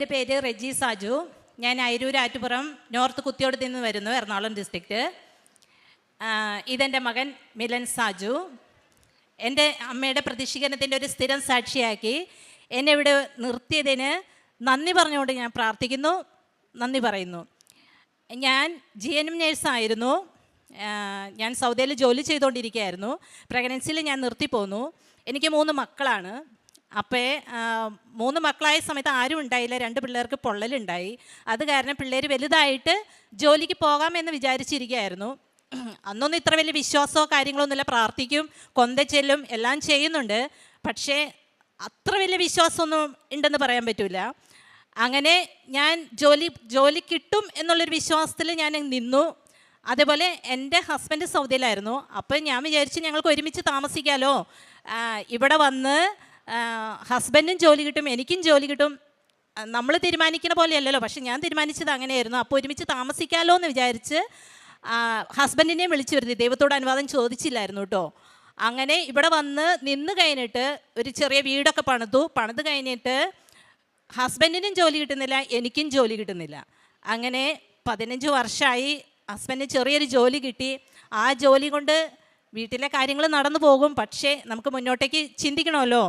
എന്റെ പേര് റെജി സാജു. ഞാൻ അയിരൂർ ആറ്റുപുറം നോർത്ത് കുത്തിയോട് നിന്ന് വരുന്നു എറണാകുളം ഡിസ്ട്രിക്റ്റ് ഇതെന്റെ മകൻ മിലൻ സാജു. എന്റെ അമ്മയുടെ പ്രതിഷ്ഠീകരണത്തിന്റെ ഒരു സ്ഥിരം സാക്ഷിയാക്കി എന്നെ ഇവിടെ നിർത്തിയതിന് നന്ദി പറഞ്ഞുകൊണ്ട് ഞാൻ പ്രാർത്ഥിക്കുന്നു നന്ദി പറയുന്നു. ഞാൻ ജി എൻ എം നേഴ്സായിരുന്നു ഞാൻ സൗദിയിൽ ജോലി ചെയ്തുകൊണ്ടിരിക്കുകയായിരുന്നു. പ്രഗ്നൻസിയിൽ ഞാൻ നിർത്തിപ്പോന്നു. എനിക്ക് മൂന്ന് മക്കളാണ്. അപ്പോൾ മൂന്ന് മക്കളായ സമയത്ത് ആരും ഉണ്ടായില്ല. രണ്ട് പിള്ളേർക്ക് പൊള്ളലുണ്ടായി. അത് കാരണം പിള്ളേർ വലുതായിട്ട് ജോലിക്ക് പോകാമെന്ന് വിചാരിച്ചിരിക്കുകയായിരുന്നു. അന്നൊന്നും ഇത്ര വലിയ വിശ്വാസമോ കാര്യങ്ങളൊന്നുമില്ല പ്രാർത്ഥിക്കും കൊന്ത ചെല്ലും എല്ലാം ചെയ്യുന്നുണ്ട്. പക്ഷേ അത്ര വലിയ വിശ്വാസമൊന്നും ഉണ്ടെന്ന് പറയാൻ പറ്റില്ല അങ്ങനെ ഞാൻ ജോലി ജോലി കിട്ടും എന്നുള്ളൊരു വിശ്വാസത്തിൽ ഞാൻ നിന്നു. അതേപോലെ എന്റെ ഹസ്ബൻഡ് സൗദിയിലായിരുന്നു. അപ്പോൾ ഞാൻ വിചാരിച്ചു ഞങ്ങൾക്ക് ഒരുമിച്ച് താമസിക്കാമല്ലോ ഇവിടെ വന്ന് ഹസ്ബൻഡും ജോലി കിട്ടും എനിക്കും ജോലി കിട്ടും. നമ്മൾ തീരുമാനിക്കുന്ന പോലെയല്ലല്ലോ പക്ഷെ ഞാൻ തീരുമാനിച്ചത് അങ്ങനെയായിരുന്നു. അപ്പോൾ ഒരുമിച്ച് താമസിക്കാമല്ലോ എന്ന് വിചാരിച്ച് ഹസ്ബൻഡിനെ വിളിച്ചു വരുത്തി ദൈവത്തോട് അനുവാദം ചോദിച്ചില്ലായിരുന്നു കേട്ടോ. അങ്ങനെ ഇവിടെ വന്ന് നിന്ന് കഴിഞ്ഞിട്ട് ഒരു ചെറിയ വീടൊക്കെ പണിതു. പണിത് കഴിഞ്ഞിട്ട് ഹസ്ബൻഡിനും ജോലി കിട്ടുന്നില്ല എനിക്കും ജോലി കിട്ടുന്നില്ല. അങ്ങനെ പതിനഞ്ച് വർഷമായി ഹസ്ബൻഡിന് ചെറിയൊരു ജോലി കിട്ടി. ആ ജോലി കൊണ്ട് വീട്ടിലെ കാര്യങ്ങൾ നടന്നു പോകും. പക്ഷേ നമുക്ക് മുന്നോട്ടേക്ക് ചിന്തിക്കണമല്ലോ.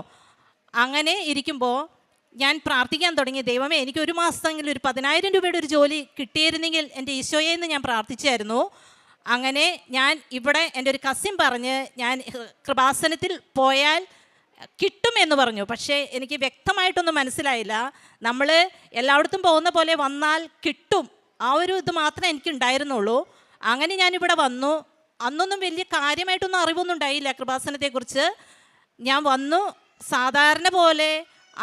അങ്ങനെ ഇരിക്കുമ്പോൾ ഞാൻ പ്രാർത്ഥിക്കാൻ തുടങ്ങി ദൈവമേ എനിക്ക് ഒരു മാസത്തെങ്കിലും ഒരു പതിനായിരം രൂപയുടെ ഒരു ജോലി കിട്ടിയിരുന്നെങ്കിൽ എന്റെ ഈശോയെ എന്ന് ഞാൻ പ്രാർത്ഥിച്ചായിരുന്നു. അങ്ങനെ ഞാൻ ഇവിടെ എന്റെ ഒരു കസിൻ പറഞ്ഞ് ഞാൻ കൃപാസനത്തിൽ പോയാൽ കിട്ടുമെന്ന് പറഞ്ഞു. പക്ഷേ എനിക്ക് വ്യക്തമായിട്ടൊന്നും മനസ്സിലായില്ല. നമ്മൾ എല്ലായിടത്തും പോകുന്ന പോലെ വന്നാൽ കിട്ടും. ആ ഒരു ഇത് മാത്രമേ എനിക്ക് ഉണ്ടായിരുന്നുള്ളൂ. അങ്ങനെ ഞാനിവിടെ വന്നു. അന്നൊന്നും വലിയ കാര്യമായിട്ടൊന്നും അറിവൊന്നും ഉണ്ടായില്ല കൃപാസനത്തെക്കുറിച്ച്. ഞാൻ വന്നു. സാധാരണ പോലെ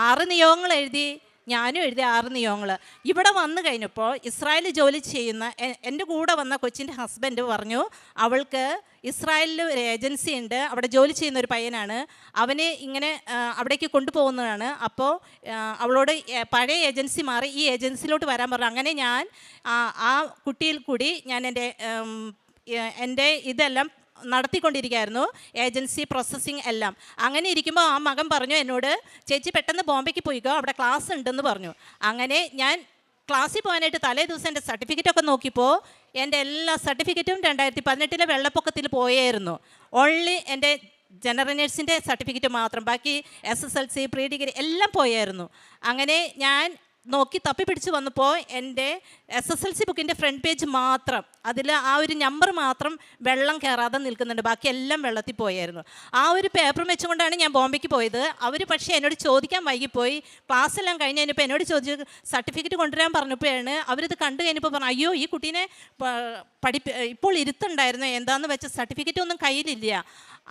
ആറ് നിയോഗങ്ങൾ എഴുതി ഞാനും എഴുതി ആറ് നിയോഗങ്ങൾ. ഇവിടെ വന്നു കഴിഞ്ഞപ്പോൾ ഇസ്രായേൽ ജോലി ചെയ്യുന്ന എന്റെ കൂടെ വന്ന കൊച്ചിന്റെ ഹസ്ബൻഡ് പറഞ്ഞു അവൾക്ക് ഇസ്രായേലിൽ ഒരു ഏജൻസി ഉണ്ട് അവിടെ ജോലി ചെയ്യുന്ന ഒരു പയ്യനാണ് അവനെ ഇങ്ങനെ അവിടേക്ക് കൊണ്ടുപോകുന്നതാണ്. അപ്പോൾ അവളോട് പഴയ ഏജൻസി മാറി ഈ ഏജൻസിയിലോട്ട് വരാൻ പറഞ്ഞു. അങ്ങനെ ഞാൻ ആ കുട്ടിയിൽ കൂടി ഞാൻ എന്റെ എന്റെ ഇതെല്ലാം നടത്തിക്കൊണ്ടിരിക്കുകയായിരുന്നു. ഏജൻസി പ്രോസസ്സിങ് എല്ലാം. അങ്ങനെ ഇരിക്കുമ്പോൾ ആ മകൻ പറഞ്ഞു എന്നോട് ചേച്ചി പെട്ടെന്ന് ബോംബെക്ക് പോയിക്കോ അവിടെ ക്ലാസ് ഉണ്ടെന്ന് പറഞ്ഞു. അങ്ങനെ ഞാൻ ക്ലാസ്സിൽ പോകാനായിട്ട് തലേ ദിവസം എന്റെ സർട്ടിഫിക്കറ്റൊക്കെ നോക്കിയപ്പോൾ എന്റെ എല്ലാ സർട്ടിഫിക്കറ്റും രണ്ടായിരത്തി പതിനെട്ടിലെ വെള്ളപ്പൊക്കത്തിൽ പോയായിരുന്നു. ഓൺലി എന്റെ ജനറൽ നേഴ്സിന്റെ സർട്ടിഫിക്കറ്റ് മാത്രം. ബാക്കി S S L C pre degree എല്ലാം പോയായിരുന്നു. അങ്ങനെ ഞാൻ നോക്കി തപ്പി പിടിച്ച് വന്നപ്പോൾ എന്റെ എസ് എസ് എൽ സി ബുക്കിന്റെ ഫ്രണ്ട് പേജ് മാത്രം. അതിൽ ആ ഒരു നമ്പർ മാത്രം വെള്ളം കയറാതെ നിൽക്കുന്നുണ്ട്. ബാക്കി എല്ലാം വെള്ളത്തിൽ പോയായിരുന്നു. ആ ഒരു പേപ്പറും വെച്ചുകൊണ്ടാണ് ഞാൻ ബോംബെക്ക് പോയത്. അവർ പക്ഷേ എന്നോട് ചോദിക്കാൻ വൈകിപ്പോയി. ക്ലാസ് എല്ലാം കഴിഞ്ഞ് കഴിഞ്ഞപ്പോൾ എന്നോട് ചോദിച്ചു സർട്ടിഫിക്കറ്റ് കൊണ്ടുവരാൻ പറഞ്ഞപ്പോഴാണ് അവരിത് കണ്ടു കഴിഞ്ഞപ്പോൾ പറഞ്ഞു അയ്യോ ഈ കുട്ടീനെ പഠിപ്പ് ഇപ്പോൾ ഇരുത്തുണ്ടായിരുന്നു. എന്താന്ന് വെച്ചാൽ സർട്ടിഫിക്കറ്റ് ഒന്നും കയ്യിലില്ല.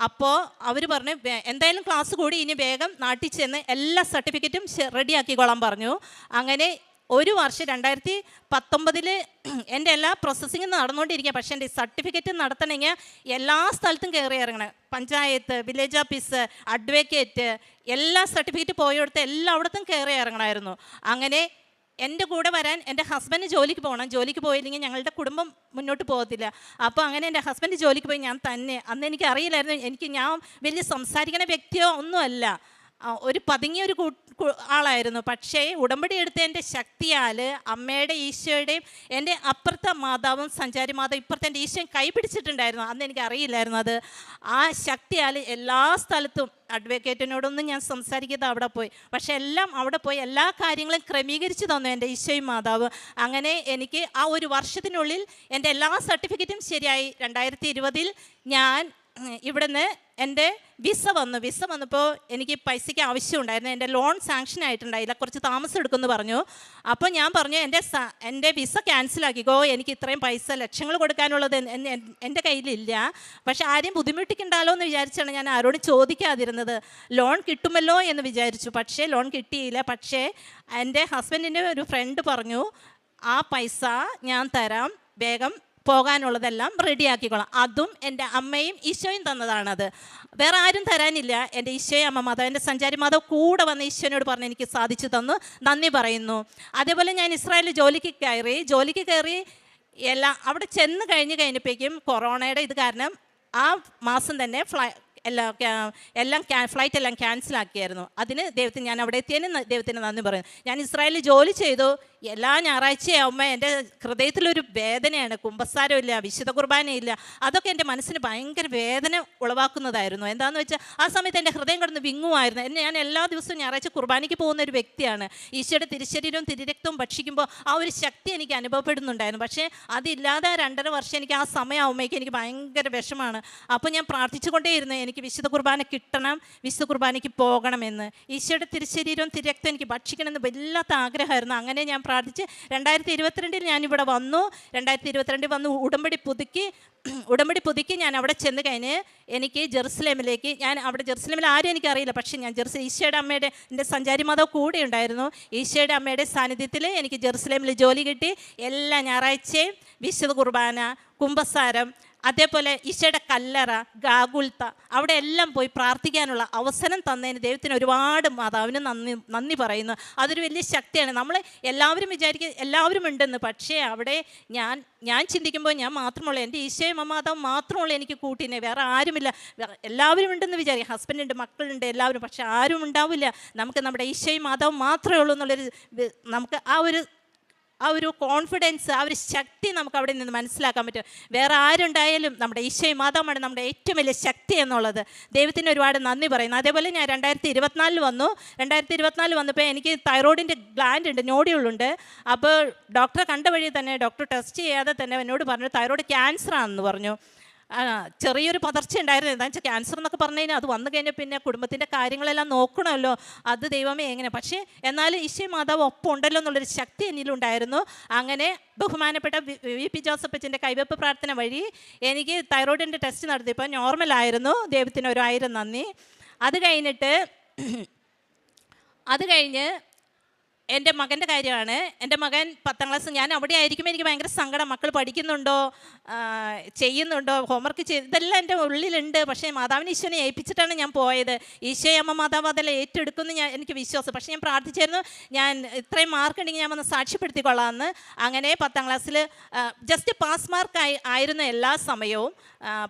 അപ്പോൾ അവർ പറഞ്ഞു എന്തായാലും ക്ലാസ് കൂടി ഇനി വേഗം നാട്ടിൽ ചെന്ന് എല്ലാ സർട്ടിഫിക്കറ്റും റെഡിയാക്കിക്കോളാൻ പറഞ്ഞു. അങ്ങനെ ഒരു വർഷം രണ്ടായിരത്തി പത്തൊമ്പതിൽ എന്റെ എല്ലാ പ്രോസസ്സിങ്ങും നടന്നുകൊണ്ടിരിക്കുക പക്ഷേ എന്റെ സർട്ടിഫിക്കറ്റ് നടത്തണമെങ്കിൽ എല്ലാ സ്ഥലത്തും കയറി ഇറങ്ങണം. പഞ്ചായത്ത് വില്ലേജ് ഓഫീസ് അഡ്വക്കേറ്റ് എല്ലാ സർട്ടിഫിക്കറ്റ് പോയെടുത്ത് എല്ലായിടത്തും കയറി ഇറങ്ങണമായിരുന്നു. അങ്ങനെ എന്റെ കൂടെ വരാൻ എന്റെ ഹസ്ബൻഡ് ജോലിക്ക് പോകണം. ജോലിക്ക് പോയില്ലെങ്കിൽ ഞങ്ങളുടെ കുടുംബം മുന്നോട്ട് പോകത്തില്ല. അപ്പോൾ അങ്ങനെ എന്റെ ഹസ്ബൻഡ് ജോലിക്ക് പോയി. ഞാൻ തന്നെ അന്ന് എനിക്ക് അറിയില്ലായിരുന്നു എനിക്ക് ഞാൻ വലിയ സംസാരിക്കുന്ന വ്യക്തിയോ ഒന്നുമല്ല. ഒരു പതുങ്ങിയ ഒരു ആളായിരുന്നു. പക്ഷേ ഉടമ്പടി എടുത്തതിന്റെ ശക്തിയാൽ അമ്മയുടെ ഈശോയുടെയും എന്റെ അപ്പുറത്തെ മാതാവും സഞ്ചാരി മാതാവും ഇപ്പുറത്തെ എന്റെ ഈശോയും കൈ പിടിച്ചിട്ടുണ്ടായിരുന്നു. അന്ന് എനിക്ക് അറിയില്ലായിരുന്നു അത്. ആ ശക്തിയാൽ എല്ലാ സ്ഥലത്തും അഡ്വക്കേറ്റിനോടൊന്നും ഞാൻ സംസാരിക്കുന്നത് അവിടെ പോയി. പക്ഷെ എല്ലാം അവിടെ പോയി. എല്ലാ കാര്യങ്ങളും ക്രമീകരിച്ച് തന്നു എന്റെ ഈശോയും മാതാവ്. അങ്ങനെ എനിക്ക് ആ ഒരു വർഷത്തിനുള്ളിൽ എന്റെ എല്ലാ സർട്ടിഫിക്കറ്റും ശരിയായി. രണ്ടായിരത്തി ഇരുപതിൽ ഞാൻ ഇവിടുന്ന് എന്റെ വിസ വന്നു. വിസ വന്നപ്പോൾ എനിക്ക് പൈസയ്ക്ക് ആവശ്യമുണ്ടായിരുന്നു. എന്റെ ലോൺ സാങ്ഷൻ ആയിട്ടുണ്ടായില്ല കുറച്ച് താമസം എടുക്കുമെന്ന് പറഞ്ഞു. അപ്പോൾ ഞാൻ പറഞ്ഞു എന്റെ എന്റെ വിസ ക്യാൻസലാക്കിക്കോ എനിക്ക് ഇത്രയും പൈസ ലക്ഷങ്ങൾ കൊടുക്കാനുള്ളത് എൻ- എൻ- എൻ- എന്റെ കയ്യിലില്ല. പക്ഷെ ആരെയും ബുദ്ധിമുട്ടിക്കണ്ടാലോ എന്ന് വിചാരിച്ചാണ് ഞാൻ ആരോടും ചോദിക്കാതിരുന്നത്. ലോൺ കിട്ടുമല്ലോ എന്ന് വിചാരിച്ചു. പക്ഷേ ലോൺ കിട്ടിയില്ല. പക്ഷേ എന്റെ ഹസ്ബൻഡിന്റെ ഒരു ഫ്രണ്ട് പറഞ്ഞു ആ പൈസ ഞാൻ തരാം. വേഗം പോകാനുള്ളതെല്ലാം റെഡിയാക്കിക്കോളാം. അതും എന്റെ അമ്മയും ഈശോയും തന്നതാണത്. വേറെ ആരും തരാനില്ല. എന്റെ ഈശോയും അമ്മ മാതാവ് എന്റെ സഞ്ചാരി മാതാവ് കൂടെ വന്ന് ഈശോനോട് പറഞ്ഞ് എനിക്ക് സാധിച്ചു തന്നു. നന്ദി പറയുന്നു. അതേപോലെ ഞാൻ ഇസ്രായേലിൽ ജോലിക്ക് കയറി ജോലിക്ക് കയറി എല്ലാം അവിടെ ചെന്ന് കഴിഞ്ഞ് കഴിഞ്ഞപ്പോഴേക്കും കൊറോണയുടെ ഇത് കാരണം ആ മാസം തന്നെ ഫ്ലൈ എല്ലാം എല്ലാം ഫ്ലൈറ്റ് എല്ലാം ക്യാൻസലാക്കിയായിരുന്നു അതിന് ദൈവത്തിന് ഞാൻ അവിടെ എത്തിയതിന് ദൈവത്തിന് നന്ദി പറയുന്നു. ഞാൻ ഇസ്രായേലിൽ ജോലി ചെയ്തു. എല്ലാ ഞായറാഴ്ചയാകുമ്പോൾ എന്റെ ഹൃദയത്തിലൊരു വേദനയാണ്. കുമ്പസാരമില്ല വിശുദ്ധ കുർബാനയില്ല. അതൊക്കെ എന്റെ മനസ്സിന് ഭയങ്കര വേദന ഉളവാക്കുന്നതായിരുന്നു. എന്താണെന്ന് വെച്ചാൽ ആ സമയത്ത് എന്റെ ഹൃദയം കിടന്ന് വിങ്ങുമായിരുന്നു. എന്നെ ഞാൻ എല്ലാ ദിവസവും ഞായറാഴ്ച കുർബാനയ്ക്ക് പോകുന്ന ഒരു വ്യക്തിയാണ്. ഈശോയുടെ തിരിശരീരവും തിരിരക്തവും ഭക്ഷിക്കുമ്പോൾ ആ ഒരു ശക്തി എനിക്ക് അനുഭവപ്പെടുന്നുണ്ടായിരുന്നു. പക്ഷേ അതില്ലാതെ രണ്ടര വർഷം എനിക്ക് ആ സമയമാകുമ്പോഴേക്കും എനിക്ക് ഭയങ്കര വിഷമാണ്. അപ്പോൾ ഞാൻ പ്രാർത്ഥിച്ചുകൊണ്ടേയിരുന്നു. എനിക്ക് വിശുദ്ധ കുർബാന കിട്ടണം വിശുദ്ധ കുർബാനയ്ക്ക് പോകണമെന്ന്. ഈശോയുടെ തിരുശരീരവും തിരക്തം എനിക്ക് ഭക്ഷിക്കണമെന്ന് വല്ലാത്ത ആഗ്രഹമായിരുന്നു. അങ്ങനെ ഞാൻ പ്രാർത്ഥിച്ച് രണ്ടായിരത്തി ഇരുപത്തിരണ്ടിൽ ഞാനിവിടെ വന്നു. രണ്ടായിരത്തി ഇരുപത്തിരണ്ടിൽ വന്ന് ഉടമ്പടി പുതുക്കി ഉടമ്പടി പുതുക്കി ഞാൻ അവിടെ ചെന്ന് കഴിഞ്ഞ് എനിക്ക് ജെറുസലേമിലേക്ക് ഞാൻ അവിടെ ജെറുസലേമിൽ ആരും എനിക്കറിയില്ല പക്ഷേ ഞാൻ ജെറുസലേം ഈശോയുടെ അമ്മയുടെ എന്റെ സഞ്ചാരി മാതാവ് കൂടെ ഉണ്ടായിരുന്നു. ഈശോയുടെ അമ്മയുടെ സാന്നിധ്യത്തിൽ എനിക്ക് ജെറുസലേമിൽ ജോലി കിട്ടി. എല്ലാ ഞായറാഴ്ചയും വിശുദ്ധ കുർബാന കുംഭസാരം അതേപോലെ ഈശോയുടെ കല്ലറ ഗാഗുൽത്ത അവിടെ എല്ലാം പോയി പ്രാർത്ഥിക്കാനുള്ള അവസരം തന്നതിന് ദൈവത്തിന് ഒരുപാട് മാതാവിന് നന്ദി നന്ദി പറയുന്നു. അതൊരു വലിയ ശക്തിയാണ്. നമ്മൾ എല്ലാവരും വിചാരിക്കും എല്ലാവരും ഉണ്ടെന്ന്. പക്ഷേ അവിടെ ഞാൻ ഞാൻ ചിന്തിക്കുമ്പോൾ ഞാൻ മാത്രമുള്ള എന്റെ ഈശോയും അമ്മാതാവും മാത്രമുള്ള എനിക്ക് കൂട്ടിനെ. വേറെ ആരുമില്ല. എല്ലാവരും ഉണ്ടെന്ന് വിചാരിക്കും ഹസ്ബൻഡുണ്ട് മക്കളുണ്ട് എല്ലാവരും. പക്ഷേ ആരും ഉണ്ടാവില്ല. നമുക്ക് നമ്മുടെ ഈശോയും മാതാവും മാത്രമേ ഉള്ളൂ എന്നുള്ളൊരു നമുക്ക് ആ ഒരു ആ ഒരു കോൺഫിഡൻസ് ആ ഒരു ശക്തി നമുക്ക് അവിടെ നിന്ന് മനസ്സിലാക്കാൻ പറ്റും. വേറെ ആരുണ്ടായാലും നമ്മുടെ ഈശോയും മാതാവാണ് നമ്മുടെ ഏറ്റവും വലിയ ശക്തി എന്നുള്ളത്. ദൈവത്തിന് ഒരുപാട് നന്ദി പറയുന്നു. അതേപോലെ ഞാൻ രണ്ടായിരത്തി ഇരുപത്തിനാലിൽ വന്നു. രണ്ടായിരത്തി ഇരുപത്തിനാലിൽ വന്നപ്പോൾ എനിക്ക് തൈറോയിഡിന്റെ ഗ്ലാൻഡ് ഉണ്ട് നോഡിയുള്ളുണ്ട് അപ്പോൾ ഡോക്ടറെ കണ്ട വഴി തന്നെ ഡോക്ടർ ടെസ്റ്റ് ചെയ്യാതെ തന്നെ എന്നോട് പറഞ്ഞു തൈറോയിഡ് ക്യാൻസർ ആണെന്ന് പറഞ്ഞു. ചെറിയൊരു പതർച്ച ഉണ്ടായിരുന്നു. എന്താ വെച്ചാൽ ക്യാൻസർ എന്നൊക്കെ പറഞ്ഞു കഴിഞ്ഞാൽ അത് വന്നു കഴിഞ്ഞാൽ പിന്നെ കുടുംബത്തിന്റെ കാര്യങ്ങളെല്ലാം നോക്കണമല്ലോ. അത് ദൈവമേ എങ്ങനെ? പക്ഷേ എന്നാലും ഈശോ മാതാവ് ഒപ്പം ഉണ്ടല്ലോ എന്നുള്ളൊരു ശക്തി എന്നിലുണ്ടായിരുന്നു അങ്ങനെ ബഹുമാനപ്പെട്ട വി- പി ജോസഫ് അച്ഛന്റെ കൈവപ്പ് പ്രാർത്ഥന വഴി എനിക്ക് തൈറോയിഡിന്റെ ടെസ്റ്റ് നടത്തിയപ്പോൾ നോർമലായിരുന്നു ദൈവത്തിന് ഒരു ആയിരം നന്ദി. അത് കഴിഞ്ഞിട്ട് അത് കഴിഞ്ഞ് എന്റെ മകന്റെ കാര്യമാണ്. എന്റെ മകൻ പത്താം ക്ലാസ് ഞാൻ അവിടെ ആയിരിക്കുമ്പോൾ എനിക്ക് ഭയങ്കര സങ്കടം. മക്കൾ പഠിക്കുന്നുണ്ടോ? ചെയ്യുന്നുണ്ടോ? ഹോംവർക്ക് ചെയ്ത് ഇതെല്ലാം എന്റെ ഉള്ളിലുണ്ട്. പക്ഷേ മാതാവിനെ ഈശോനെ ഏൽപ്പിച്ചിട്ടാണ് ഞാൻ പോയത്. ഈശോയെ അമ്മ മാതാവ് അതെല്ലാം ഏറ്റെടുക്കുമെന്ന് ഞാൻ എനിക്ക് വിശ്വാസം. പക്ഷേ ഞാൻ പ്രാർത്ഥിച്ചായിരുന്നു ഞാൻ ഇത്രയും മാർക്ക് ഉണ്ടെങ്കിൽ ഞാൻ വന്ന് സാക്ഷ്യപ്പെടുത്തിക്കൊള്ളാമെന്ന് അങ്ങനെ പത്താം ക്ലാസ്സിൽ ജസ്റ്റ് പാസ് മാർക്ക് ആയി ആയിരുന്നു എല്ലാ സമയവും.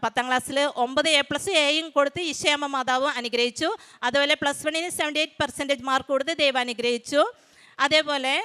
പത്താം ക്ലാസ്സിൽ ഒമ്പത് എ പ്ലസ് എയും കൊടുത്ത് ഈശോയമ്മ മാതാവ് അനുഗ്രഹിച്ചു. അതുപോലെ പ്ലസ് വണ്ണിന് സെവന്റി എയ്റ്റ് പെർസെന്റേജ് മാർക്ക് കൊടുത്ത് ദൈവം അനുഗ്രഹിച്ചു. അതേപോലെ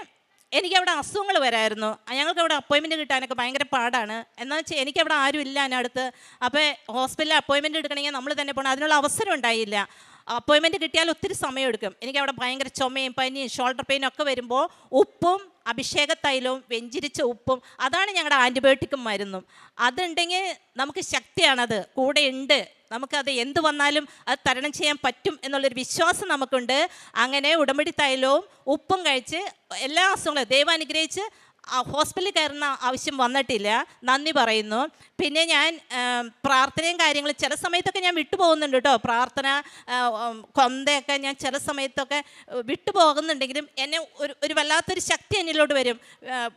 എനിക്കവിടെ അസുഖങ്ങൾ വരായിരുന്നു. ഞങ്ങൾക്ക് അവിടെ അപ്പോയിൻമെന്റ് കിട്ടാനൊക്കെ ഭയങ്കര പാടാണ്. എന്നു വെച്ചാൽ എനിക്കവിടെ ആരും ഇല്ല അതിനടുത്ത് അപ്പോൾ ഹോസ്പിറ്റലിൽ അപ്പോയിൻമെന്റ് എടുക്കണമെങ്കിൽ നമ്മൾ തന്നെ പോകണം അതിനുള്ള അവസരം ഉണ്ടായില്ല. അപ്പോയിൻമെന്റ് കിട്ടിയാൽ ഒത്തിരി സമയമെടുക്കും എനിക്കവിടെ ഭയങ്കര ചുമയും പനിയും ഷോൾഡർ പെയിനും ഒക്കെ വരുമ്പോൾ ഉപ്പും അഭിഷേക തൈലവും വെഞ്ചിരിച്ച ഉപ്പും അതാണ് ഞങ്ങളുടെ ആന്റിബയോട്ടിക്കും മരുന്നും. അതുണ്ടെങ്കിൽ നമുക്ക് ശക്തിയാണത് കൂടെ ഉണ്ട് നമുക്കത് എന്ത് വന്നാലും അത് തരണം ചെയ്യാൻ പറ്റും എന്നുള്ളൊരു വിശ്വാസം നമുക്കുണ്ട്. അങ്ങനെ ഉടമ്പടി തൈലവും ഉപ്പും കഴിച്ച് എല്ലാ അസുഖങ്ങളും ദൈവം അനുഗ്രഹിച്ച് ഹോസ്പിറ്റലിൽ കയറുന്ന ആവശ്യം വന്നിട്ടില്ല. നന്ദി പറയുന്നു. പിന്നെ ഞാൻ പ്രാർത്ഥനയും കാര്യങ്ങളും ചില സമയത്തൊക്കെ ഞാൻ വിട്ടുപോകുന്നുണ്ട് കേട്ടോ. പ്രാർത്ഥന കൊന്തയൊക്കെ ഞാൻ ചില സമയത്തൊക്കെ വിട്ടുപോകുന്നുണ്ടെങ്കിലും എന്നെ ഒരു ഒരു വല്ലാത്തൊരു ശക്തി എന്നിലോട്ട് വരും.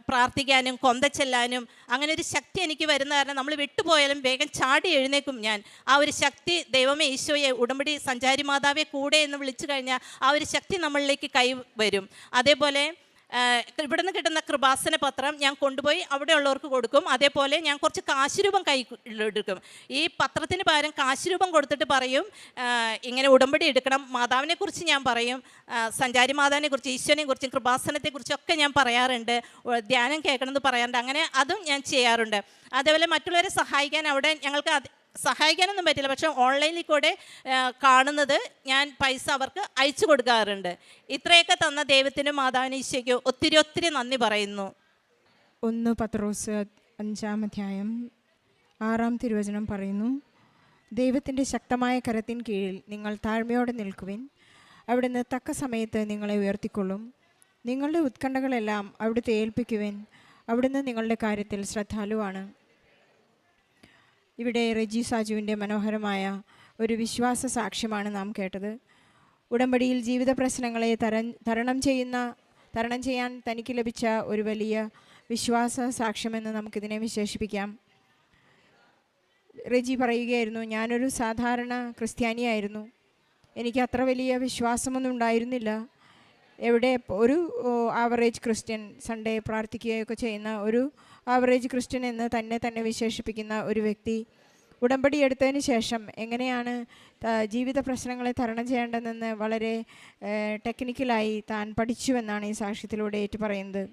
പ്രാർത്ഥിക്കാനും കൊന്ത ചെല്ലാനും അങ്ങനെ ഒരു ശക്തി എനിക്ക് വരുന്ന കാരണം നമ്മൾ വിട്ടുപോയാലും വേഗം ചാടി എഴുന്നേക്കും ഞാൻ. ആ ഒരു ശക്തി ദൈവമേ ഈശോയെ ഉടമ്പടി സഞ്ചാരി മാതാവെ കൂടെ എന്ന് വിളിച്ചു കഴിഞ്ഞാൽ ആ ഒരു ശക്തി നമ്മളിലേക്ക് കൈ വരും. അതേപോലെ ആഹ് ഇവിടുന്ന് കിട്ടുന്ന കൃപാസന പത്രം ഞാൻ കൊണ്ടുപോയി അവിടെയുള്ളവർക്ക് കൊടുക്കും. അതേപോലെ ഞാൻ കുറച്ച് കാശുരൂപം കൈ എടുക്കും. ഈ പത്രത്തിന് പകരം കാശുരൂപം കൊടുത്തിട്ട് പറയും ഇങ്ങനെ ഉടമ്പടി എടുക്കണം. മാതാവിനെക്കുറിച്ച് ഞാൻ പറയും സഞ്ചാരി മാതാവിനെ കുറിച്ച് ഈശ്വരനെ കുറിച്ചും കൃപാസനത്തെ കുറിച്ചൊക്കെ ഞാൻ പറയാറുണ്ട്. ധ്യാനം കേൾക്കണമെന്ന് പറയാറുണ്ട്. അങ്ങനെ അതും ഞാൻ ചെയ്യാറുണ്ട്. അതേപോലെ മറ്റുള്ളവരെ സഹായിക്കാൻ അവിടെ ഞങ്ങൾക്ക് സഹായിക്കാനൊന്നും പറ്റില്ല. പക്ഷേ ഓൺലൈനിൽ കൂടെ കാണുന്നത് ഞാൻ പൈസ അവർക്ക് അയച്ചു കൊടുക്കാറുണ്ട്. ഇത്രയൊക്കെ തന്ന ദൈവത്തിനും മാതാവിനും ഒത്തിരി ഒത്തിരി നന്ദി പറയുന്നു. ഒന്ന് പത്രോസ് അഞ്ചാം അധ്യായം ആറാം തിരുവചനം പറയുന്നു. ദൈവത്തിന്റെ ശക്തമായ കരത്തിൻ കീഴിൽ നിങ്ങൾ താഴ്മയോടെ നിൽക്കുവിൻ. അവിടുന്ന് തക്ക സമയത്ത് നിങ്ങളെ ഉയർത്തിക്കൊള്ളും. നിങ്ങളുടെ ഉത്കണ്ഠകളെല്ലാം അവിടുത്തെ ഏൽപ്പിക്കുവിൻ. അവിടുന്ന് നിങ്ങളുടെ കാര്യത്തിൽ ശ്രദ്ധാലുവാണ്. ഇവിടെ റെജി സാജുവിന്റെ മനോഹരമായ ഒരു വിശ്വാസ സാക്ഷ്യമാണ് നാം കേട്ടത്. ഉടമ്പടിയിൽ ജീവിത പ്രശ്നങ്ങളെ തരം തരണം ചെയ്യുന്ന തരണം ചെയ്യാൻ തനിക്ക് ലഭിച്ച ഒരു വലിയ വിശ്വാസ സാക്ഷ്യമെന്ന് നമുക്കിതിനെ വിശേഷിപ്പിക്കാം. റെജി പറയുകയായിരുന്നു ഞാനൊരു സാധാരണ ക്രിസ്ത്യാനിയായിരുന്നു. എനിക്ക് അത്ര വലിയ വിശ്വാസമൊന്നും ഉണ്ടായിരുന്നില്ല. എവിടെ ഒരു ആവറേജ് ക്രിസ്ത്യൻ സൺഡേ പ്രാർത്ഥിക്കുകയൊക്കെ ചെയ്യുന്ന ഒരു ആവറേജ് ക്രിസ്ത്യൻ എന്ന് തന്നെ തന്നെ വിശേഷിപ്പിക്കുന്ന ഒരു വ്യക്തി. ഉടമ്പടി എടുത്തതിന് ശേഷം എങ്ങനെയാണ് ജീവിത പ്രശ്നങ്ങളെ തരണം ചെയ്യേണ്ടതെന്ന് വളരെ ടെക്നിക്കലായി താൻ പഠിച്ചുവെന്നാണ് ഈ സാക്ഷ്യത്തിലൂടെ ഏറ്റു പറയുന്നത്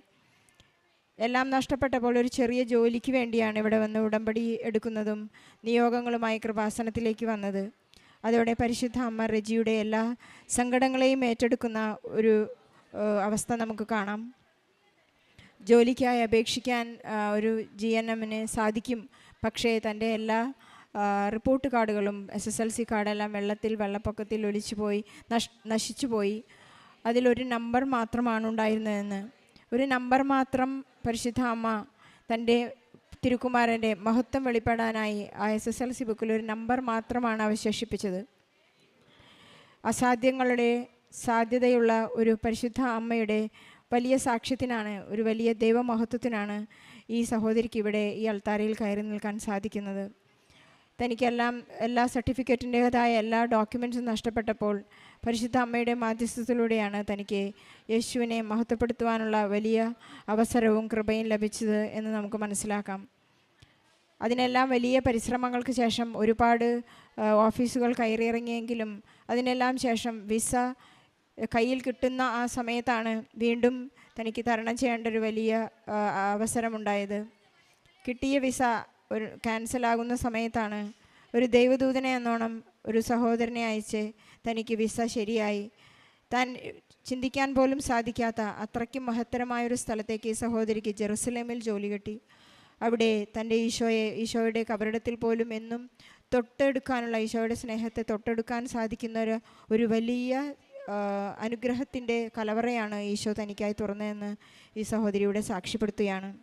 എല്ലാം നഷ്ടപ്പെട്ടപ്പോൾ ഒരു ചെറിയ ജോലിക്ക് വേണ്ടിയാണ് ഇവിടെ വന്ന് ഉടമ്പടി എടുക്കുന്നതും നിയോഗങ്ങളുമായി കൃപാസനത്തിലേക്ക് വന്നത്. അതോടെ പരിശുദ്ധ അമ്മ റെജിയുടെ എല്ലാ സങ്കടങ്ങളെയും ഏറ്റെടുക്കുന്ന ഒരു അവസ്ഥ നമുക്ക് കാണാം. ജോലിക്കായി അപേക്ഷിക്കാൻ ഒരു ജി എൻ എമ്മിന് സാധിക്കും. പക്ഷേ തന്റെ എല്ലാ റിപ്പോർട്ട് കാർഡുകളും എസ് എസ് എൽ സി കാർഡെല്ലാം വെള്ളത്തിൽ വെള്ളപ്പൊക്കത്തിൽ ഒലിച്ചു പോയി നഷ് നശിച്ചു പോയി. അതിലൊരു നമ്പർ മാത്രമാണ് ഉണ്ടായിരുന്നതെന്ന്. ഒരു നമ്പർ മാത്രം പരിശുദ്ധ അമ്മ തന്റെ തിരുക്കുമാരന്റെ മഹത്വം വെളിപ്പെടാനായി ആ എസ് എസ് എൽ സി ബുക്കിൽ ഒരു നമ്പർ മാത്രമാണ് അവശേഷിപ്പിച്ചത്. അസാധ്യങ്ങളുടെ സാധ്യതയുള്ള ഒരു പരിശുദ്ധ അമ്മയുടെ വലിയ സാക്ഷ്യത്തിനാണ് ഒരു വലിയ ദൈവമഹത്വത്തിനാണ് ഈ സഹോദരിക്ക് ഇവിടെ ഈ അൾത്താരയിൽ കയറി നിൽക്കാൻ സാധിക്കുന്നത്. തനിക്കെല്ലാം എല്ലാ സർട്ടിഫിക്കറ്റിന്റേതായ എല്ലാ ഡോക്യുമെൻസും നഷ്ടപ്പെട്ടപ്പോൾ പരിശുദ്ധ അമ്മയുടെ മാധ്യസ്ഥത്തിലൂടെയാണ് തനിക്ക് യേശുവിനെ മഹത്വപ്പെടുത്തുവാനുള്ള വലിയ അവസരവും കൃപയും ലഭിച്ചത് എന്ന് നമുക്ക് മനസ്സിലാക്കാം. അതിനെല്ലാം വലിയ പരിശ്രമങ്ങൾക്ക് ശേഷം ഒരുപാട് ഓഫീസുകൾ കയറിയിറങ്ങിയെങ്കിലും അതിനെല്ലാം ശേഷം വിസ കയ്യിൽ കിട്ടുന്ന ആ സമയത്താണ് വീണ്ടും തനിക്ക് തരണം ചെയ്യേണ്ട ഒരു വലിയ അവസരമുണ്ടായത്. കിട്ടിയ വിസ ഒരു ക്യാൻസലാകുന്ന സമയത്താണ് ഒരു ദൈവദൂതനെ എന്നോണം ഒരു സഹോദരനെ അയച്ച് തനിക്ക് വിസ ശരിയായി. താൻ ചിന്തിക്കാൻ പോലും സാധിക്കാത്ത അത്രയ്ക്കും മഹത്തരമായൊരു സ്ഥലത്തേക്ക് ഈ സഹോദരിക്ക് ജെറുസലേമിൽ ജോലി കിട്ടി. അവിടെ തന്റെ ഈശോയെ ഈശോയുടെ കബറിടത്തിൽ പോലും എന്നും തൊട്ടെടുക്കാനുള്ള ഈശോയുടെ സ്നേഹത്തെ തൊട്ടെടുക്കാൻ സാധിക്കുന്ന ഒരു വലിയ അനുഗ്രഹത്തിന്റെ കലവറയാണ് ഈശോ തനിക്കായി തുറന്നതെന്ന് ഈ സഹോദരിയുടെ സാക്ഷ്യപ്പെടുത്തുകയാണ്.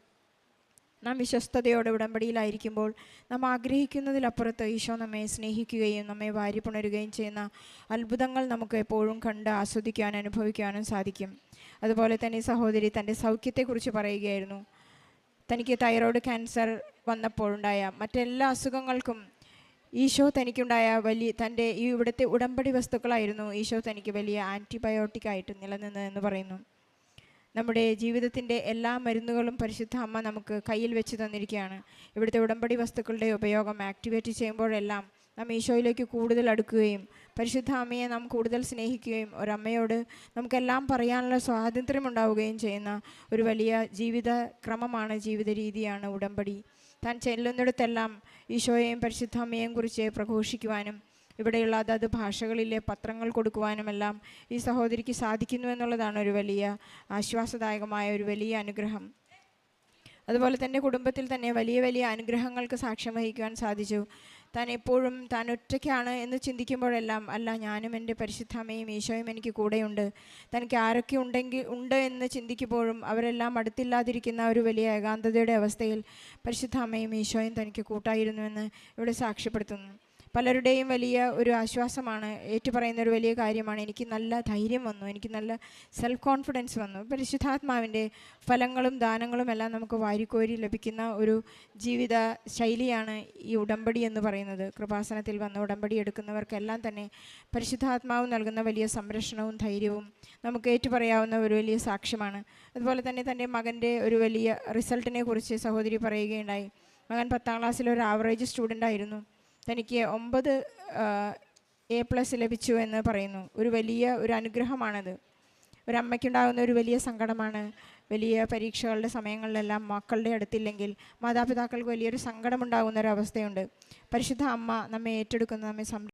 നാം വിശ്വസ്തയോടെ ഉടമ്പടിയിലായിരിക്കുമ്പോൾ നാം ആഗ്രഹിക്കുന്നതിലപ്പുറത്ത് ഈശോ നമ്മെ സ്നേഹിക്കുകയും നമ്മെ വാരി പുണരുകയും ചെയ്യുന്ന അത്ഭുതങ്ങൾ നമുക്ക് എപ്പോഴും കണ്ട് ആസ്വദിക്കാനും അനുഭവിക്കാനും സാധിക്കും. അതുപോലെ തന്നെ സഹോദരി തന്റെ സൗഖ്യത്തെക്കുറിച്ച് പറയുകയായിരുന്നു. തനിക്ക് തൈറോയ്ഡ് ക്യാൻസർ വന്നപ്പോഴുണ്ടായ മറ്റെല്ലാ അസുഖങ്ങൾക്കും ഈശോ തനിക്കുണ്ടായ വലിയ തന്റെ ഈ ഇവിടുത്തെ ഉടമ്പടി വസ്തുക്കളായിരുന്നു. ഈശോ തനിക്ക് വലിയ ആന്റിബയോട്ടിക് ആയിട്ട് നിലനിന്നതെന്ന് പറയുന്നു. നമ്മുടെ ജീവിതത്തിന്റെ എല്ലാ മരുന്നുകളും പരിശുദ്ധ അമ്മ നമുക്ക് കയ്യിൽ വെച്ച് തന്നിരിക്കുകയാണ്. ഇവിടുത്തെ ഉടമ്പടി വസ്തുക്കളുടെ ഉപയോഗം ആക്ടിവേറ്റ് ചെയ്യുമ്പോഴെല്ലാം നാം ഈശോയിലേക്ക് കൂടുതൽ അടുക്കുകയും പരിശുദ്ധ അമ്മയെ നാം കൂടുതൽ സ്നേഹിക്കുകയും ഒരമ്മയോട് നമുക്കെല്ലാം പറയാനുള്ള സ്വാതന്ത്ര്യം ഉണ്ടാവുകയും ചെയ്യുന്ന ഒരു വലിയ ജീവിത ക്രമമാണ് ജീവിത രീതിയാണ് ഉടമ്പടി. താൻ ചെല്ലുന്നിടത്തെല്ലാം ഈശോയെയും പരിശുദ്ധാമ്മയെയും കുറിച്ച് പ്രഘോഷിക്കുവാനും ഇവിടെയുള്ള അതത് ഭാഷകളിലെ പത്രങ്ങൾ കൊടുക്കുവാനുമെല്ലാം ഈ സഹോദരിക്ക് സാധിക്കുന്നു എന്നുള്ളതാണ് ഒരു വലിയ ആശ്വാസദായകമായ ഒരു വലിയ അനുഗ്രഹം. അതുപോലെ തന്നെ കുടുംബത്തിൽ തന്നെ വലിയ വലിയ അനുഗ്രഹങ്ങൾക്ക് സാക്ഷ്യം വഹിക്കുവാൻ സാധിച്ചു. താൻ എപ്പോഴും താൻ ഒറ്റയ്ക്കാണ് എന്ന് ചിന്തിക്കുമ്പോഴെല്ലാം അല്ല ഞാനും എന്റെ പരിശുദ്ധമ്മയും ഈശോയും എനിക്ക് കൂടെയുണ്ട്. തനിക്ക് ആരൊക്കെ ഉണ്ടെങ്കിൽ ഉണ്ട് എന്ന് ചിന്തിക്കുമ്പോഴും അവരെല്ലാം അടുത്തില്ലാതിരിക്കുന്ന ഒരു വലിയ ഏകാന്തതയുടെ അവസ്ഥയിൽ പരിശുദ്ധ അമ്മയും ഈശോയും തനിക്ക് കൂട്ടായിരുന്നുവെന്ന് ഇവിടെ സാക്ഷ്യപ്പെടുത്തുന്നു. പലരുടെയും വലിയ ഒരു ആശ്വാസമാണ് ഏറ്റുപറയുന്ന ഒരു വലിയ കാര്യമാണ്. എനിക്ക് നല്ല ധൈര്യം വന്നു എനിക്ക് നല്ല സെൽഫ് കോൺഫിഡൻസ് വന്നു. പരിശുദ്ധാത്മാവിന്റെ ഫലങ്ങളും ദാനങ്ങളും എല്ലാം നമുക്ക് വാരിക്കോരി ലഭിക്കുന്ന ഒരു ജീവിത ശൈലിയാണ് ഈ ഉടമ്പടി എന്ന് പറയുന്നത്. കൃപാസനത്തിൽ വന്ന് ഉടമ്പടി എടുക്കുന്നവർക്കെല്ലാം തന്നെ പരിശുദ്ധാത്മാവ് നൽകുന്ന വലിയ സംരക്ഷണവും ധൈര്യവും നമുക്ക് ഏറ്റുപറയാവുന്ന ഒരു വലിയ സാക്ഷ്യമാണ്. അതുപോലെ തന്നെ തന്റെ മകന്റെ ഒരു വലിയ റിസൾട്ടിനെ കുറിച്ച് സഹോദരി പറയുകയുണ്ടായി. മകൻ പത്താം ക്ലാസ്സിൽ ഒരു ആവറേജ് സ്റ്റുഡന്റ് ആയിരുന്നു. തനിക്ക് ഒമ്പത് എ പ്ലസ് ലഭിച്ചു എന്ന് പറയുന്നു. ഒരു വലിയ ഒരു അനുഗ്രഹമാണത്. ഒരു അമ്മയ്ക്കുണ്ടാകുന്ന ഒരു വലിയ സങ്കടമാണ്. വലിയ പരീക്ഷകളുടെ സമയങ്ങളിലെല്ലാം മക്കളുടെ അടുത്തില്ലെങ്കിൽ മാതാപിതാക്കൾക്ക് വലിയൊരു സങ്കടമുണ്ടാകുന്ന ഒരു അവസ്ഥയുണ്ട്. പരിശുദ്ധ അമ്മ നമ്മെ ഏറ്റെടുക്കുന്ന നമ്മെ